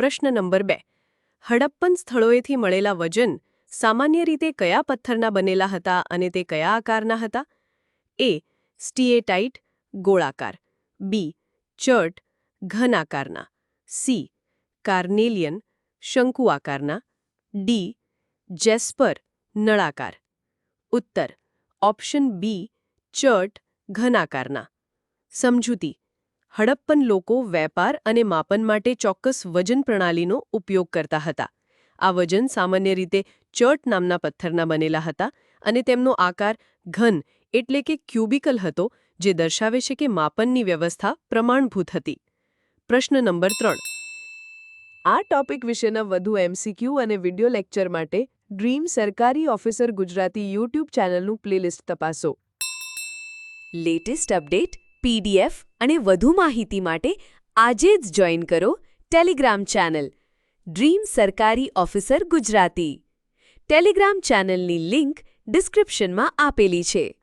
પ્રશ્ન નંબર બે. હડપ્પન સ્થળોએથી મળેલા વજન સામાન્ય રીતે કયા પથ્થરના બનેલા હતા અને તે કયા આકારના હતા? એ. સ્ટીએટાઇટ, ગોળાકાર. બી. ચર્ટ ઘન આકારના સી. કાર્નેલિયન શંકુ આકારના ડી. જેસ્પર, નળાકાર. ઉત્તર. Option B. ચર્ટ ઘન આકારના સમજૂતી. હડપ્પન લોકો વેપાર અને માપન માટે ચોક્કસ વજન પ્રણાલીનો ઉપયોગ કરતા હતા. આ વજન સામાન્ય રીતે ચર્ટ નામના પથ્થરના બનેલા હતા અને તેમનો આકાર ઘન એટલે કે ક્યુબિકલ હતો, જે દર્શાવે છે કે માપનની વ્યવસ્થા પ્રમાણભૂત હતી. પ્રશ્ન નંબર ત્રણ. આ ટોપિક વિશેના વધુ એમસીક્યુ અને વિડિયો લેક્ચર માટે ડ્રીમ સરકારી ઓફિસર ગુજરાતી યુટ્યુબ ચેનલનું પ્લેલિસ્ટ તપાસો. લેટેસ્ટ અપડેટ પીડીએફ અને વધુ માહિતી માટે આજે જ જોઈન કરો ટેલિગ્રામ ચેનલ ડ્રીમ સરકારી ઓફિસર ગુજરાતી. ટેલિગ્રામ ચેનલની લિંક ડિસ્ક્રિપ્શનમાં આપેલી છે.